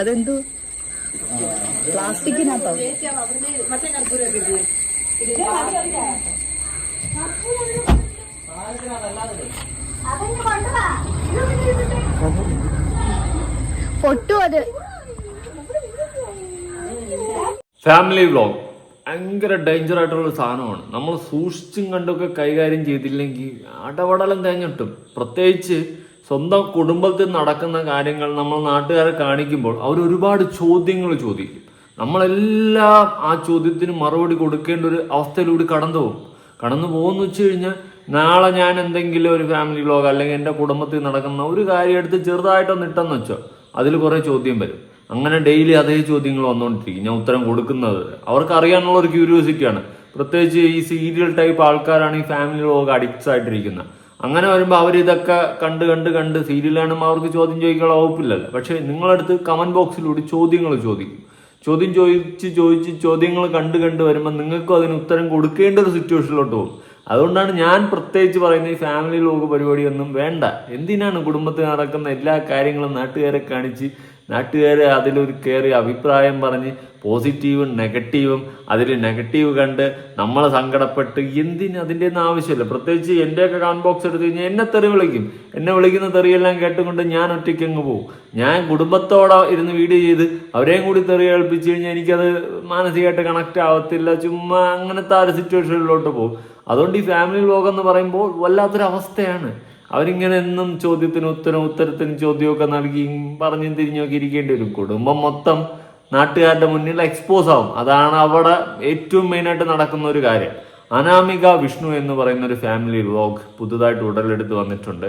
അതെന്തോ? പ്ലാസ്റ്റിക്കിനകത്തോ? പൊട്ടും അത്. ഫാമിലി വ്ലോഗ് ഭയങ്കര ഡേഞ്ചർ ആയിട്ടുള്ള സാധനമാണ്. നമ്മൾ സൂക്ഷിച്ചും കണ്ടൊക്കെ കൈകാര്യം ചെയ്തില്ലെങ്കിൽ അടപടലം തേഞ്ഞിട്ടും പ്രത്യേകിച്ച് സ്വന്തം കുടുംബത്തിൽ നടക്കുന്ന കാര്യങ്ങൾ നമ്മൾ നാട്ടുകാരെ കാണിക്കുമ്പോൾ അവർ ഒരുപാട് ചോദ്യങ്ങൾ ചോദിക്കും. നമ്മളെല്ലാം ആ ചോദ്യത്തിന് മറുപടി കൊടുക്കേണ്ട ഒരു അവസ്ഥയിലൂടെ കടന്നു പോകും. കടന്നു പോകുമെന്ന് വെച്ച് കഴിഞ്ഞാൽ നാളെ ഞാൻ എന്തെങ്കിലും ഒരു ഫാമിലി വ്ളോഗ് അല്ലെങ്കിൽ എന്റെ കുടുംബത്തിൽ നടക്കുന്ന ഒരു കാര്യം എടുത്ത് ചെറുതായിട്ടൊന്ന് ഇട്ടെന്ന് വെച്ചോ അതിൽ കുറേ ചോദ്യം വരും. അങ്ങനെ ഡെയിലി അതേ ചോദ്യങ്ങൾ വന്നുകൊണ്ടിരിക്കും. ഞാൻ ഉത്തരം കൊടുക്കുന്നത് അവർക്ക് അറിയാനുള്ള ഒരു ക്യൂരിയോസിറ്റിയാണ് പ്രത്യേകിച്ച് ഈ സീരിയൽ ടൈപ്പ് ആൾക്കാരാണ് ഈ ഫാമിലി വ്ളോഗ് അഡിക്ട്സ് ആയിട്ടിരിക്കുന്നത്. അങ്ങനെ വരുമ്പോൾ അവർ ഇതൊക്കെ കണ്ട് കണ്ട് കണ്ട് സീരിയലാണെന്ന് അവർക്ക് ചോദ്യം ചോദിക്കാനുള്ള വകുപ്പില്ലല്ലോ. പക്ഷേ നിങ്ങളടുത്ത് കമന്റ് ബോക്സിലൂടെ ചോദ്യങ്ങൾ ചോദിക്കും. ചോദ്യം ചോദിച്ച് ചോദിച്ച് ചോദ്യങ്ങൾ കണ്ട് കണ്ട് വരുമ്പോൾ നിങ്ങൾക്കും അതിന് ഉത്തരം കൊടുക്കേണ്ട ഒരു സിറ്റുവേഷനിലോട്ട് പോകും അതുകൊണ്ടാണ് ഞാൻ പ്രത്യേകിച്ച് പറയുന്നത് ഈ ഫാമിലി ലോക പരിപാടിയൊന്നും വേണ്ട. എന്തിനാണ് കുടുംബത്തിൽ നടക്കുന്ന എല്ലാ കാര്യങ്ങളും നാട്ടുകാരെ കാണിച്ച് നാട്ടുകാരെ അതിലൊരു കയറി അഭിപ്രായം പറഞ്ഞ് പോസിറ്റീവും നെഗറ്റീവും അതിൽ നെഗറ്റീവ് കണ്ട് നമ്മളെ സങ്കടപ്പെട്ട് എന്തിന് അതിന്റെ ഒന്നും ആവശ്യമില്ല. പ്രത്യേകിച്ച് എന്റെയൊക്കെ കാൺ ബോക്സ് എടുത്ത് കഴിഞ്ഞാൽ എന്നെ തെറി വിളിക്കും. എന്നെ വിളിക്കുന്ന തെറിയെല്ലാം കേട്ടുകൊണ്ട് ഞാൻ ഒറ്റയ്ക്ക് അങ്ങ് പോകും. ഞാൻ കുടുംബത്തോടെ ഇരുന്ന് വീഡിയോ ചെയ്ത് അവരെയും കൂടി തെറി കേൾപ്പിച്ച് കഴിഞ്ഞാൽ എനിക്കത് മാനസികമായിട്ട് കണക്റ്റ് ആവത്തില്ല. ചുമ്മാ അങ്ങനത്തെ ആ ഒരു സിറ്റുവേഷനിലോട്ട് പോകും. അതുകൊണ്ട് ഈ ഫാമിലി വ്ലോഗ് എന്ന് പറയുമ്പോൾ വല്ലാത്തൊരു അവസ്ഥയാണ് അവരിങ്ങനെ എന്നും ചോദ്യത്തിന് ഉത്തരം ഉത്തരത്തിന് ചോദ്യമൊക്കെ നൽകി പറഞ്ഞും തിരിഞ്ഞൊക്കെ ഇരിക്കേണ്ടി വരും. കുടുംബം മൊത്തം നാട്ടുകാരുടെ മുന്നിൽ എക്സ്പോസ് ആവും. അതാണ് അവിടെ ഏറ്റവും മെയിനായിട്ട് നടക്കുന്ന ഒരു കാര്യം. അനാമിക വിഷ്ണു എന്ന് പറയുന്ന ഒരു ഫാമിലി വ്ലോഗ് പുതുതായിട്ട് ഉടലെടുത്ത് വന്നിട്ടുണ്ട്.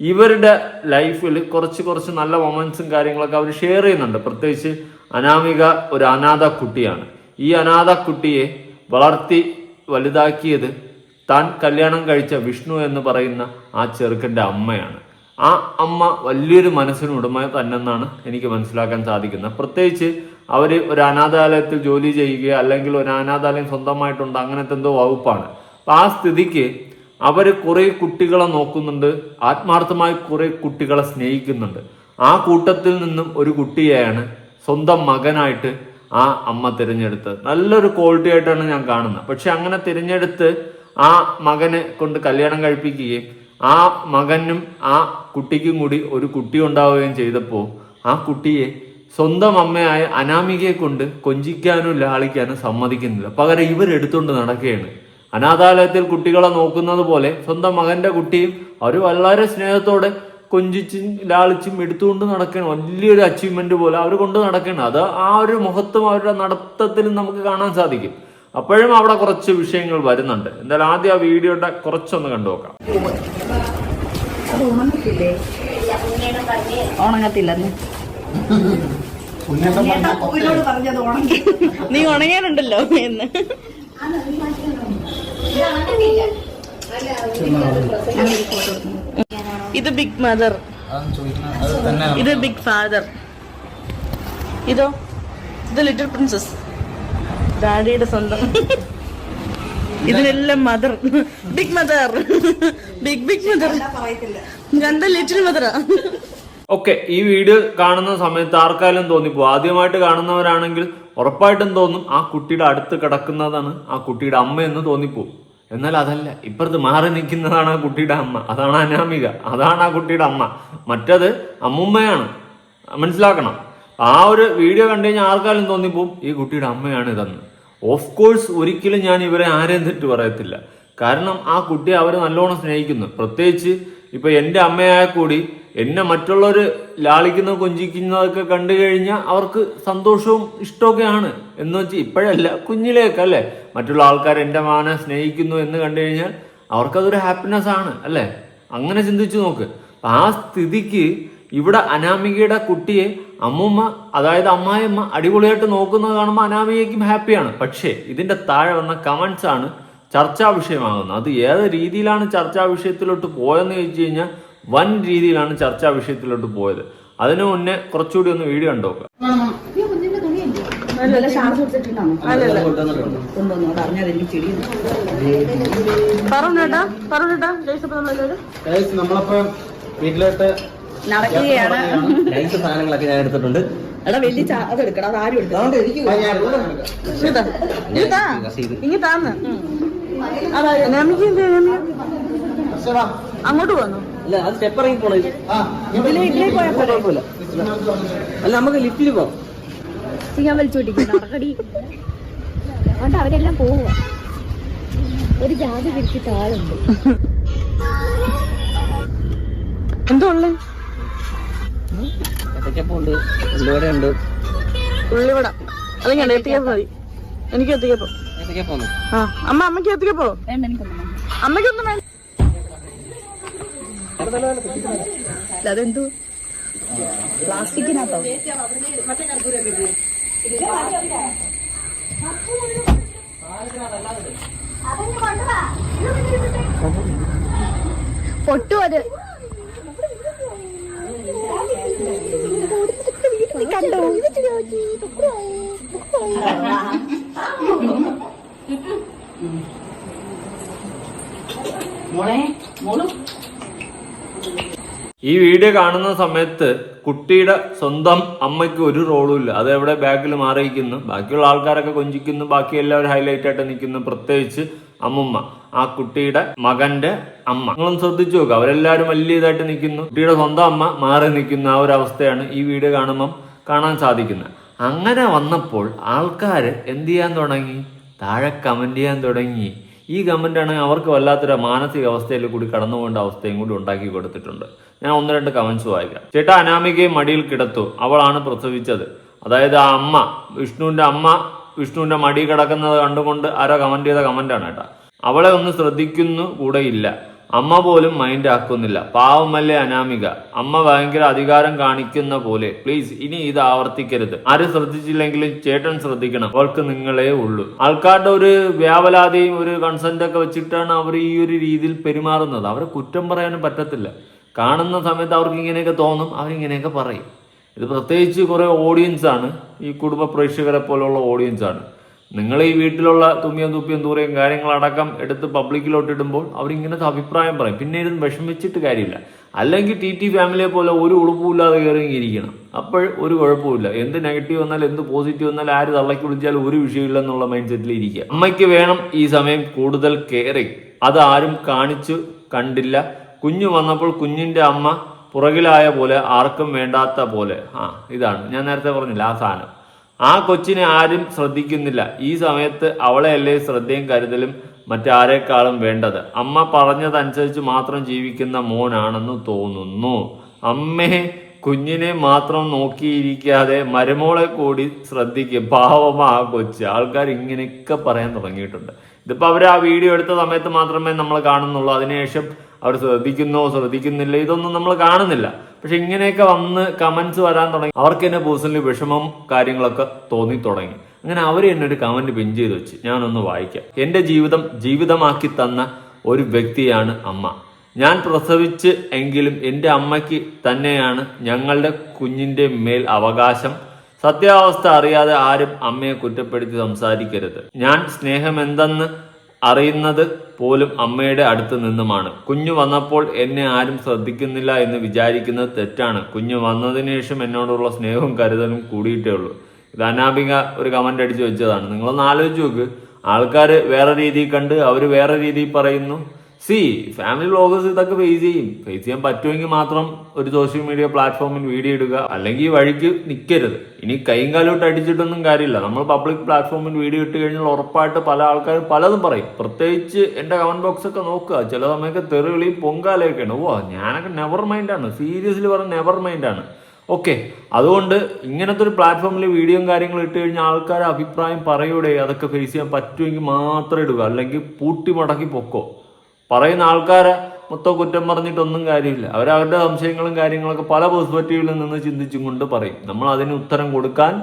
ഇവരുടെ ലൈഫിൽ കുറച്ച് കുറച്ച് നല്ല മൊമെന്റ്സും കാര്യങ്ങളൊക്കെ അവർ ഷെയർ ചെയ്യുന്നുണ്ട്. പ്രത്യേകിച്ച് അനാമിക ഒരു അനാഥ കുട്ടിയാണ് ഈ അനാഥ കുട്ടിയെ വളർത്തി വലുതാക്കിയത് താൻ കല്യാണം കഴിച്ച വിഷ്ണു എന്ന് പറയുന്ന ആ ചെറുക്കന്റെ അമ്മയാണ്. ആ അമ്മ വലിയൊരു മനസ്സിന് ഉടമ തന്നെന്നാണ് എനിക്ക് മനസ്സിലാക്കാൻ സാധിക്കുന്നത്. പ്രത്യേകിച്ച് അവർ ഒരു അനാഥാലയത്തിൽ ജോലി ചെയ്യുക അല്ലെങ്കിൽ ഒരു അനാഥാലയം സ്വന്തമായിട്ടുണ്ട് അങ്ങനത്തെ എന്തോ വകുപ്പാണ്. അപ്പം ആ സ്ഥിതിക്ക് അവർ കുറേ കുട്ടികളെ നോക്കുന്നുണ്ട്. ആത്മാർത്ഥമായി കുറേ കുട്ടികളെ സ്നേഹിക്കുന്നുണ്ട്. ആ കൂട്ടത്തിൽ നിന്നും ഒരു കുട്ടിയെയാണ് സ്വന്തം മകനായിട്ട് ആ അമ്മ തിരഞ്ഞെടുത്തത്. നല്ലൊരു ക്വാളിറ്റി ആയിട്ടാണ് ഞാൻ കാണുന്നത്. പക്ഷെ അങ്ങനെ തിരഞ്ഞെടുത്ത് ആ മകനെ കൊണ്ട് കല്യാണം കഴിപ്പിക്കുകയും ആ മകനും ആ കുട്ടിക്കും കൂടി ഒരു കുട്ടി ഉണ്ടാവുകയും ചെയ്തപ്പോൾ ആ കുട്ടിയെ സ്വന്തം അമ്മയായ അനാമികയെ കൊണ്ട് കൊഞ്ചിക്കാനും ലാളിക്കാനും സമ്മതിക്കുന്നില്ല. പകരം ഇവരെടുത്തുകൊണ്ട് നടക്കുകയാണ്. അനാഥാലയത്തിൽ കുട്ടികളെ നോക്കുന്നത് പോലെ സ്വന്തം മകന്റെ കുട്ടിയും അവർ വളരെ സ്നേഹത്തോടെ കൊഞ്ചിച്ചും ലാളിച്ചും എടുത്തുകൊണ്ട് നടക്കണം വലിയൊരു അച്ചീവ്മെന്റ് പോലെ അവർ കൊണ്ട് നടക്കണം അത് ആ ഒരു മുഖത്തും അവരുടെ നടത്തത്തിലും നമുക്ക് കാണാൻ സാധിക്കും. അപ്പോഴും അവിടെ കുറച്ച് വിഷയങ്ങൾ വരുന്നുണ്ട്. എന്തായാലും ആദ്യം ആ വീഡിയോയുടെ കുറച്ചൊന്ന് കണ്ടു നോക്കാം. ഉണങ്ങത്തില്ലെന്ന് നീ ഉണങ്ങാനുണ്ടല്ലോ എന്ന്. ഇത് ബിഗ് മദർ. ഇത് ബിഗ് ഫാദർ. ഇതോ? ഇത് ലിറ്റിൽ പ്രിൻസസ്. ഡാഡിയുടെ സ്വന്തം. ഇതിനെല്ലാം mother big mother big big mother രണ്ട് ലിറ്റിൽ മദറാ ഓക്കെ ഈ വീഡിയോ കാണുന്ന സമയത്ത് ആർക്കാലും തോന്നിപ്പോ ആദ്യമായിട്ട് കാണുന്നവരാണെങ്കിൽ ഉറപ്പായിട്ടും തോന്നും ആ കുട്ടിയുടെ അടുത്ത് കിടക്കുന്നതാണ് ആ കുട്ടിയുടെ അമ്മ എന്ന് തോന്നിപ്പോ എന്നാൽ അതല്ല ഇപ്പുറത്ത് മാറി നിൽക്കുന്നതാണ് ആ കുട്ടിയുടെ അമ്മ. അതാണ് അനാമിക. അതാണ് ആ കുട്ടിയുടെ അമ്മ. മറ്റത് അമ്മുമ്മയാണ്. മനസ്സിലാക്കണം. ആ ഒരു വീഡിയോ കണ്ടു കഴിഞ്ഞാൽ ആർക്കാലും തോന്നിപ്പോവും ഈ കുട്ടിയുടെ അമ്മയാണ് ഇതെന്ന്. ഓഫ് കോഴ്സ് ഒരിക്കലും ഞാൻ ഇവരെ ആരെയും തെറ്റ് പറയത്തില്ല. കാരണം ആ കുട്ടിയെ അവർ നല്ലോണം സ്നേഹിക്കുന്നു. പ്രത്യേകിച്ച് ഇപ്പൊ എന്റെ അമ്മയായ കൂടി എന്നെ മറ്റുള്ളവർ ലാളിക്കുന്ന കൊഞ്ചിക്കുന്നതൊക്കെ കണ്ടു കഴിഞ്ഞാൽ അവർക്ക് സന്തോഷവും ഇഷ്ടമൊക്കെയാണ്. എന്ന് വെച്ച് ഇപ്പോഴല്ല കുഞ്ഞിലേക്ക് അല്ലേ? മറ്റുള്ള ആൾക്കാർ എന്റെ മാനെ സ്നേഹിക്കുന്നു എന്ന് കണ്ടു കഴിഞ്ഞാൽ അവർക്കതൊരു ഹാപ്പിനെസ് ആണ് അല്ലേ? അങ്ങനെ ചിന്തിച്ചു നോക്ക്. ആ സ്ഥിതിക്ക് ഇവിടെ അനാമികയുടെ കുട്ടിയെ അമ്മൂമ്മ അതായത് അമ്മായിയമ്മ അടിപൊളിയായിട്ട് നോക്കുന്നത് കാണുമ്പോൾ അനാമികയ്ക്കും ഹാപ്പിയാണ്. പക്ഷേ ഇതിന്റെ താഴെ വന്ന കമൻസ് ആണ് ചർച്ചാ വിഷയമാകുന്നത്. അത് ഏത് രീതിയിലാണ് ചർച്ചാ വിഷയത്തിലോട്ട് പോയെന്ന് ചോദിച്ചു കഴിഞ്ഞാൽ വൻ രീതിയിലാണ് ചർച്ചാ വിഷയത്തിലോട്ട് പോയത്. അതിനു മുന്നേ കുറച്ചുകൂടി ഒന്ന് വീഡിയോ ഉണ്ടോ പറഞ്ഞേട്ടാ പറഞ്ഞേട്ടാ നമ്മളിപ്പോ വീട്ടിലോട്ട് നടക്കുകയാണ്. നൈസ് സാധനങ്ങളൊക്കെ ഞാൻ എടുത്തിട്ടുണ്ട്. എടാ വലിയ അത് എടുക്കണം അത് ആരും എടുക്കണം. ഇങ്ങ താന്ന്. നമിക്ക് എന്ത് അങ്ങോട്ട് പോന്നു അല്ല അത് സ്റ്റെപ്പ് ഇറങ്ങി പോണേ. ഇതിലെ ഇതിലേ പോയാൽ? കുഴപ്പമില്ല. അല്ല നമുക്ക് ലിഫ്റ്റിൽ പോവാം. ഞാൻ വലിച്ചോട്ടിക്കുന്നു നടക്കടി. അതുകൊണ്ട് അവരെല്ലാം പോവുക ഒരു ജാതി പിടിച്ച് ആളുണ്ട്. എന്തോ ഉള്ളു? ഏത്തക്കപ്പുണ്ട് ഉള്ളിവട. ഉണ്ട് ഉള്ളിവട അല്ലെങ്കിൽ മതി. എനിക്ക് എത്തിക്കപ്പോ ആ അമ്മ അമ്മയ്ക്ക് എത്തിക്കപ്പോ അമ്മക്കൊന്നും വേണ്ട അതെന്തോ? പ്ലാസ്റ്റിക്കിനകത്തോ? പൊട്ടു അത് ഈ വീഡിയോ കാണുന്ന സമയത്ത് കുട്ടിയുടെ സ്വന്തം അമ്മയ്ക്ക് ഒരു റോളും ഇല്ല. അത് എവിടെ ബാക്കിൽ മാറിയിരിക്കുന്നു. ബാക്കിയുള്ള ആൾക്കാരൊക്കെ കൊഞ്ചിക്കുന്നു. ബാക്കി എല്ലാവരും ഹൈലൈറ്റ് ആയിട്ട് നിൽക്കുന്നു. പ്രത്യേകിച്ച് അമ്മുമ്മ. ആ കുട്ടിയുടെ മകന്റെ അമ്മ. നിങ്ങളൊന്ന് ശ്രദ്ധിച്ചു നോക്കുക അവരെല്ലാവരും വലിയ ഇതായിട്ട് നിൽക്കുന്നു. കുട്ടിയുടെ സ്വന്തം അമ്മ മാറി നിൽക്കുന്ന. ആ ഒരു അവസ്ഥയാണ് ഈ വീഡിയോ കാണുമ്പം കാണാൻ സാധിക്കുന്നത്. അങ്ങനെ വന്നപ്പോൾ ആൾക്കാർ എന്ത് ചെയ്യാൻ തുടങ്ങി? താഴെ കമന്റ് ചെയ്യാൻ തുടങ്ങി. ഈ കമന്റ് ആണെങ്കിൽ അവർക്ക് വല്ലാത്തൊരു മാനസിക അവസ്ഥയിൽ കൂടി കടന്നു പോകേണ്ട അവസ്ഥയും കൂടി ഉണ്ടാക്കി കൊടുത്തിട്ടുണ്ട്. ഞാൻ ഒന്ന് രണ്ട് കമന്റ്സ് വായിക്കാം. ചേട്ടാ അനാമികയെ മടിയിൽ കിടത്തു. അവളാണ് പ്രസവിച്ചത്. അതായത് ആ അമ്മ വിഷ്ണുവിന്റെ അമ്മ വിഷ്ണുവിന്റെ മടി കിടക്കുന്നത് കണ്ടുകൊണ്ട് ആരോ കമന്റ് ചെയ്ത കമന്റാണ് കേട്ടോ. അവളെ ഒന്ന് ശ്രദ്ധിക്കുന്നു കൂടെ ഇല്ല. അമ്മ പോലും മൈൻഡ് ആക്കുന്നില്ല. പാവമല്ലേ അനാമിക. അമ്മ ഭയങ്കര അധികാരം കാണിക്കുന്ന പോലെ. പ്ലീസ് ഇനി ഇത് ആവർത്തിക്കരുത്. ആരും ശ്രദ്ധിച്ചില്ലെങ്കിലും ചേട്ടൻ ശ്രദ്ധിക്കണം. അവൾക്ക് നിങ്ങളെ ഉള്ളൂ. ആൾക്കാരുടെ ഒരു വ്യാപലാതിയും ഒരു കൺസെന്റ് ഒക്കെ വെച്ചിട്ടാണ് അവർ ഈ ഒരു രീതിയിൽ പെരുമാറുന്നത്. അവരെ കുറ്റം പറയാനും പറ്റത്തില്ല. കാണുന്ന സമയത്ത് അവർക്ക് ഇങ്ങനെയൊക്കെ തോന്നും. അവരിങ്ങനെയൊക്കെ പറയും. ഇത് പ്രത്യേകിച്ച് കുറേ ഓഡിയൻസ് ആണ്. ഈ കുടുംബ പ്രേക്ഷകരെ പോലുള്ള ഓഡിയൻസ് ആണ്. നിങ്ങൾ ഈ വീട്ടിലുള്ള തുമ്മിയും തുപ്പിയും ദൂരെയും കാര്യങ്ങളടക്കം എടുത്ത് പബ്ലിക്കിലോട്ട് ഇടുമ്പോൾ അവരിങ്ങനത്തെ അഭിപ്രായം പറയും. പിന്നെ ഇരുന്ന് വിഷമിച്ചിട്ട് കാര്യമില്ല. അല്ലെങ്കിൽ ടി ടി ഫാമിലിയെ പോലെ ഒരു ഉളുപ്പുമില്ലാതെ കയറി ഇരിക്കണം അപ്പോൾ ഒരു കുഴപ്പമില്ല എന്ത് നെഗറ്റീവ് വന്നാലും എന്ത് പോസിറ്റീവ് വന്നാലും ആര് തള്ളക്കി വിളിച്ചാലും ഒരു വിഷയമില്ല എന്നുള്ള മൈൻഡ് സെറ്റിൽ ഇരിക്കുക. അമ്മയ്ക്ക് വേണം ഈ സമയം കൂടുതൽ കെയറിങ് അത് ആരും കാണിച്ചു കണ്ടില്ല. കുഞ്ഞു വന്നപ്പോൾ കുഞ്ഞിന്റെ അമ്മ പുറകിലായ പോലെ ആർക്കും വേണ്ടാത്ത പോലെ. ആ ഇതാണ്. ഞാൻ നേരത്തെ പറഞ്ഞില്ല ആ സാധനം. ആ കൊച്ചിനെ ആരും ശ്രദ്ധിക്കുന്നില്ല. ഈ സമയത്ത് അവളെയല്ലേ ശ്രദ്ധയും കരുതലും മറ്റാരേക്കാളും വേണ്ടത്? അമ്മ പറഞ്ഞതനുസരിച്ച് മാത്രം ജീവിക്കുന്ന മോനാണെന്ന് തോന്നുന്നു. അമ്മേ കുഞ്ഞിനെ മാത്രം നോക്കിയിരിക്കാതെ മരുമോളെ കൂടി ശ്രദ്ധിക്കും. ആ കൊച്ച്. ആൾക്കാർ ഇങ്ങനെയൊക്കെ പറയാൻ തുടങ്ങിയിട്ടുണ്ട്. ഇതിപ്പോൾ അവർ ആ വീഡിയോ എടുത്ത സമയത്ത് മാത്രമേ നമ്മൾ കാണുന്നുള്ളൂ. അതിനുശേഷം അവർ ശ്രദ്ധിക്കുന്നോ ശ്രദ്ധിക്കുന്നില്ല ഇതൊന്നും നമ്മൾ കാണുന്നില്ല. പക്ഷെ ഇങ്ങനെയൊക്കെ വന്ന് കമന്റ്സ് വരാൻ തുടങ്ങി അവർക്ക് തന്നെ പേഴ്സണലി വിഷമം കാര്യങ്ങളൊക്കെ തോന്നി തുടങ്ങി. അങ്ങനെ അവർ എന്നെ ഒരു കമന്റ് പിൻ ചെയ്ത് വെച്ച് ഞാനൊന്ന് വായിക്കാം. എന്റെ ജീവിതം ജീവിതമാക്കി തന്ന ഒരു വ്യക്തിയാണ് അമ്മ. ഞാൻ പ്രസവിച്ച് എങ്കിലും എന്റെ അമ്മയ്ക്ക് തന്നെയാണ് ഞങ്ങളുടെ കുഞ്ഞിന്റെ മേൽ അവകാശം. സത്യാവസ്ഥ അറിയാതെ ആരും അമ്മയെ കുറ്റപ്പെടുത്തി സംസാരിക്കരുത്. ഞാൻ സ്നേഹം എന്തെന്ന് അറിയുന്നത് പോലും അമ്മയുടെ അടുത്ത് നിന്നുമാണ്. കുഞ്ഞു വന്നപ്പോൾ എന്നെ ആരും ശ്രദ്ധിക്കുന്നില്ല എന്ന് വിചാരിക്കുന്നത് തെറ്റാണ്. കുഞ്ഞു വന്നതിന് ശേഷം എന്നോടുള്ള സ്നേഹവും കരുതലും കൂടിയിട്ടേ ഉള്ളൂ. ഇത് അനാപിക ഒരു കമന്റ് അടിച്ചു വെച്ചതാണ്. നിങ്ങളൊന്ന് ആലോചിച്ച് നോക്ക്. ആൾക്കാർ വേറെ രീതിയിൽ കണ്ട് അവർ വേറെ രീതിയിൽ പറയുന്നു. സി ഫാമിലി വ്ളോഗേഴ്സ് ഇതൊക്കെ ഫേസ് ചെയ്യും. ഫേസ് ചെയ്യാൻ പറ്റുമെങ്കിൽ മാത്രം ഒരു സോഷ്യൽ മീഡിയ പ്ലാറ്റ്ഫോമിൽ വീഡിയോ ഇടുക. അല്ലെങ്കിൽ വഴിക്ക് നിൽക്കരുത് ഇനി കൈയും കാലോട്ട് അടിച്ചിട്ടൊന്നും കാര്യമില്ല. നമ്മൾ പബ്ലിക് പ്ലാറ്റ്ഫോമിൽ വീഡിയോ ഇട്ട് കഴിഞ്ഞാൽ ഉറപ്പായിട്ട് പല ആൾക്കാരും പലതും പറയും. പ്രത്യേകിച്ച് എന്റെ കമന്റ് ബോക്സ് ഒക്കെ നോക്കുക. ചില സമയത്ത് തെറുകളി പൊങ്കാലയൊക്കെയാണ്. ഓ ഞാനൊക്കെ നെവർ മൈൻഡാണ് സീരിയസ്ലി പറഞ്ഞ നെവർ മൈൻഡാണ് ഓക്കെ അതുകൊണ്ട് ഇങ്ങനത്തെ ഒരു പ്ലാറ്റ്ഫോമിൽ വീഡിയോയും കാര്യങ്ങളും ഇട്ട് കഴിഞ്ഞാൽ ആൾക്കാരെ അഭിപ്രായം പറയൂടെ. അതൊക്കെ ഫേസ് ചെയ്യാൻ പറ്റുമെങ്കിൽ മാത്രം ഇടുക. അല്ലെങ്കിൽ പൂട്ടി മടക്കി പൊക്കോ. പറയുന്ന ആൾക്കാരെ മൊത്തം കുറ്റം പറഞ്ഞിട്ടൊന്നും കാര്യമില്ല. അവരവരുടെ സംശയങ്ങളും കാര്യങ്ങളൊക്കെ പല പെർസ്പെക്റ്റീവിൽ നിന്ന് ചിന്തിച്ചും കൊണ്ട് പറയും. നമ്മൾ അതിന് ഉത്തരം കൊടുക്കാൻ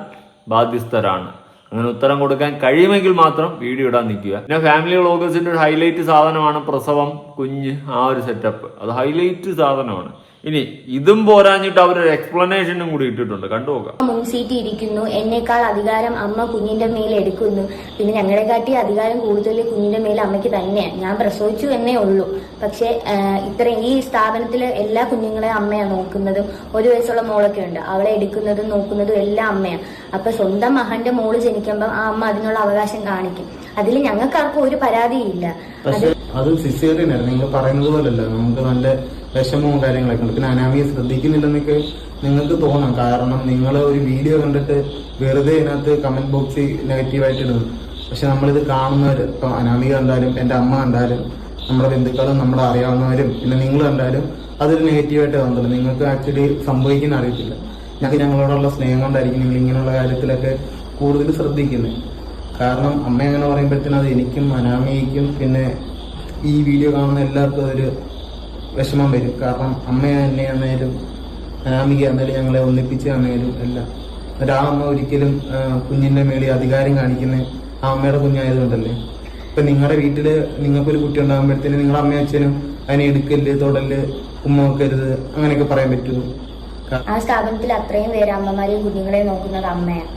ബാധ്യസ്ഥരാണ്. അങ്ങനെ ഉത്തരം കൊടുക്കാൻ കഴിയുമെങ്കിൽ മാത്രം വീഡിയോ ഇടാൻ നിൽക്കുക. പിന്നെ ഫാമിലി വ്ളോഗേഴ്സിന്റെ ഒരു ഹൈലൈറ്റ് സാധനമാണ് പ്രസവം കുഞ്ഞ് ആ ഒരു സെറ്റപ്പ് അത് ഹൈലൈറ്റ് സാധനമാണ്. ഇനി ഇതും പോരാഞ്ഞിട്ട് അവർ എക്സ്പ്ലനേഷനും കൂടി ഇട്ടിട്ടുണ്ട്. കണ്ടു നോക്കാം. മുൻസീറ്റ് ഇരിക്കുന്നു. എന്നേക്കാൾ അധികാരം അമ്മ കുഞ്ഞിന്റെ മേൽ എടുക്കുന്നു. പിന്നെ ഞങ്ങളെ കാട്ടി അധികാരം കൂടുതൽ കുഞ്ഞിന്റെ മേൽ അമ്മയ്ക്ക് തന്നെയാണ്. ഞാൻ പ്രസവിച്ചു എന്നേ ഉള്ളൂ. പക്ഷെ ഇത്രയും ഈ സ്ഥാപനത്തിലെ എല്ലാ കുഞ്ഞുങ്ങളെയും അമ്മയാണ് നോക്കുന്നതും. ഒരു വയസ്സുള്ള മോളൊക്കെ ഉണ്ട്. അവളെ എടുക്കുന്നതും നോക്കുന്നതും എല്ലാം അമ്മയാണ്. അപ്പൊ സ്വന്തം മഹന്റെ മോൾ ജനിക്കുമ്പോൾ ആ അമ്മ അതിനുള്ള അവകാശം കാണിക്കും. അതിൽ ഞങ്ങൾക്കാർക്കും ഒരു പരാതിയില്ല. അത് സിസേറിയൻ ആയിരുന്നു നിങ്ങൾ പറയുന്നത് പോലല്ല. നമുക്ക് നല്ല വിഷമവും കാര്യങ്ങളൊക്കെ ഉണ്ട്. പിന്നെ അനാമിയെ ശ്രദ്ധിക്കുന്നില്ലെന്നൊക്കെ നിങ്ങൾക്ക് തോന്നാം. കാരണം നിങ്ങൾ ഒരു വീഡിയോ കണ്ടിട്ട് വെറുതെ ഇതിനകത്ത് കമന്റ് ബോക്സിൽ നെഗറ്റീവായിട്ട് ഇടുന്നു. പക്ഷെ നമ്മളിത് കാണുന്നവർ ഇപ്പൊ അനാമിക കണ്ടാലും എന്റെ അമ്മ കണ്ടാലും നമ്മുടെ ബന്ധുക്കളും നമ്മളെ അറിയാവുന്നവരും പിന്നെ നിങ്ങൾ കണ്ടാലും അതൊരു നെഗറ്റീവായിട്ട് തോന്നുന്നില്ല നിങ്ങൾക്ക് ആക്ച്വലി സംഭവിക്കുന്ന അറിയത്തില്ല. ഞങ്ങൾക്ക് ഞങ്ങളോടുള്ള സ്നേഹം കൊണ്ടായിരിക്കും നിങ്ങൾ ഇങ്ങനെയുള്ള കാര്യത്തിലൊക്കെ കൂടുതൽ ശ്രദ്ധിക്കുന്നത്. കാരണം അമ്മ അങ്ങനെ പറയുമ്പോഴത്തേനും അത് എനിക്കും അനാമിയയ്ക്കും പിന്നെ ഈ വീഡിയോ കാണുന്ന എല്ലാവർക്കും അതൊരു വിഷമം വരും. കാരണം അമ്മ എന്നെ ആണേലും അനാമിക ആണേലും ഞങ്ങളെ ഒന്നിപ്പിച്ച് ആണേലും എല്ലാം. അമ്മ ഒരിക്കലും കുഞ്ഞിന്റെ മേളിൽ അധികാരം കാണിക്കുന്ന ആ അമ്മയുടെ കുഞ്ഞായതുകൊണ്ടല്ലേ? ഇപ്പൊ നിങ്ങളുടെ വീട്ടിൽ നിങ്ങൾക്കൊരു കുട്ടി ഉണ്ടാകുമ്പോഴത്തേനും നിങ്ങളുടെ അമ്മയും അച്ഛനും അതിനെ എടുക്കൽ തൊടൽ ഉമ്മ വെക്കരുത് അങ്ങനെയൊക്കെ പറയാൻ പറ്റുമോ ആ സ്ഥാപനത്തിൽ അത്രയും പേര് അമ്മമാരെയും കുഞ്ഞുങ്ങളെയും നോക്കുന്നത് അമ്മയാണ്.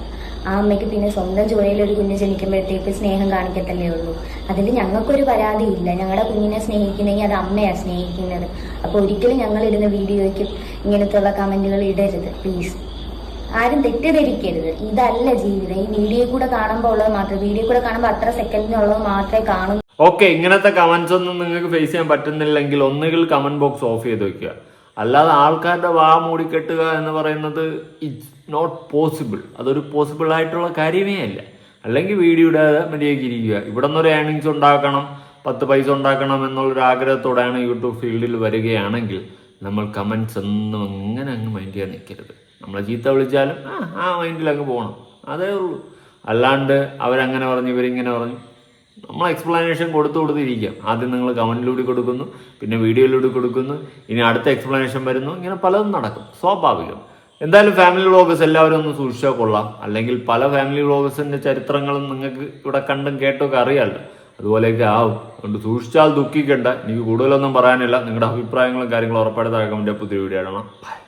ആ അമ്മയ്ക്ക് പിന്നെ സ്വന്തം ജോലിയിൽ ഒരു കുഞ്ഞ് ജനിക്കുമ്പോഴത്തേക്ക് സ്നേഹം കാണിക്കത്തല്ലേ ഉള്ളൂ. അതിൽ ഞങ്ങൾക്കൊരു പരാതിയില്ല ഞങ്ങളുടെ കുഞ്ഞിനെ സ്നേഹിക്കുന്നെങ്കിൽ അത് അമ്മയാണ് സ്നേഹിക്കുന്നത്. അപ്പോൾ ഒരിക്കലും ഞങ്ങൾ ഇടുന്ന വീഡിയോയ്ക്ക് ഇങ്ങനത്തെയുള്ള കമന്റുകൾ ഇടരുത്. പ്ലീസ് ആരും തെറ്റിദ്ധരിക്കരുത്. ഇതല്ല ജീവിതം. ഈ വീഡിയോ കൂടെ കാണുമ്പോൾ ഉള്ളത് മാത്രം. വീഡിയോ കൂടെ കാണുമ്പോൾ അത്ര സെക്കൻഡിനുള്ളത് മാത്രമേ കാണൂ. ഓക്കെ ഇങ്ങനത്തെ കമന്റ്സ് ഒന്നും നിങ്ങൾക്ക് ഫേസ് ചെയ്യാൻ പറ്റുന്നില്ലെങ്കിൽ ഒന്നുകിൽ കമന്റ് ബോക്സ് ഓഫ് ചെയ്ത് വെക്കുക. അല്ലാതെ ആൾക്കാരുടെ വാ മൂടിക്കെട്ടുക എന്ന് പറയുന്നത് ഇറ്റ്സ് നോട്ട് പോസിബിൾ അതൊരു പോസിബിൾ ആയിട്ടുള്ള കാര്യമേ അല്ല. അല്ലെങ്കിൽ വീഡിയോ ഇടാതെ മര്യാദയ്ക്ക് ഇരിക്കുക. ഇവിടെ നിന്നൊരു ഏണിങ്സ് ഉണ്ടാക്കണം പത്ത് പൈസ ഉണ്ടാക്കണം എന്നുള്ളൊരു ആഗ്രഹത്തോടെയാണ് യൂട്യൂബ് ഫീൽഡിൽ വരികയാണെങ്കിൽ നമ്മൾ കമൻസ് ഒന്നും അങ്ങനെ അങ്ങ് മൈൻഡ് ചെയ്യാൻ നിൽക്കരുത്. നമ്മളെ ചീത്ത വിളിച്ചാലും ആ ആ മൈൻഡിൽ അങ്ങ് പോകണം. അതേ ഉള്ളൂ. അല്ലാണ്ട് അവരങ്ങനെ പറഞ്ഞു ഇവരിങ്ങനെ പറഞ്ഞു. നമ്മൾ എക്സ്പ്ലനേഷൻ കൊടുത്തു കൊടുത്തിരിക്കാം ആദ്യം നിങ്ങൾ കമന്റിലൂടെ കൊടുക്കുന്നു പിന്നെ വീഡിയോയിലൂടെ കൊടുക്കുന്നു ഇനി അടുത്ത എക്സ്പ്ലനേഷൻ വരുന്നു ഇങ്ങനെ പലതും നടക്കും സ്വാഭാവികം. എന്തായാലും ഫാമിലി വ്ളോഗേഴ്സ് എല്ലാവരും ഒന്ന് സൂക്ഷിച്ചാൽ കൊള്ളാം. അല്ലെങ്കിൽ പല ഫാമിലി വ്ളോഗേഴ്സിന്റെ ചരിത്രങ്ങളും നിങ്ങൾക്ക് ഇവിടെ കണ്ടും കേട്ടൊക്കെ അറിയാമല്ലോ അതുപോലെയൊക്കെ ആവും. അതുകൊണ്ട് സൂക്ഷിച്ചാൽ ദുഃഖിക്കണ്ട. എനിക്ക് കൂടുതലൊന്നും പറയാനില്ല. നിങ്ങളുടെ അഭിപ്രായങ്ങളും കാര്യങ്ങളും ഉറപ്പായിട്ട് താഴെ കമന്റ് പുതിയ വീഡിയോ ഇടണം. ബൈ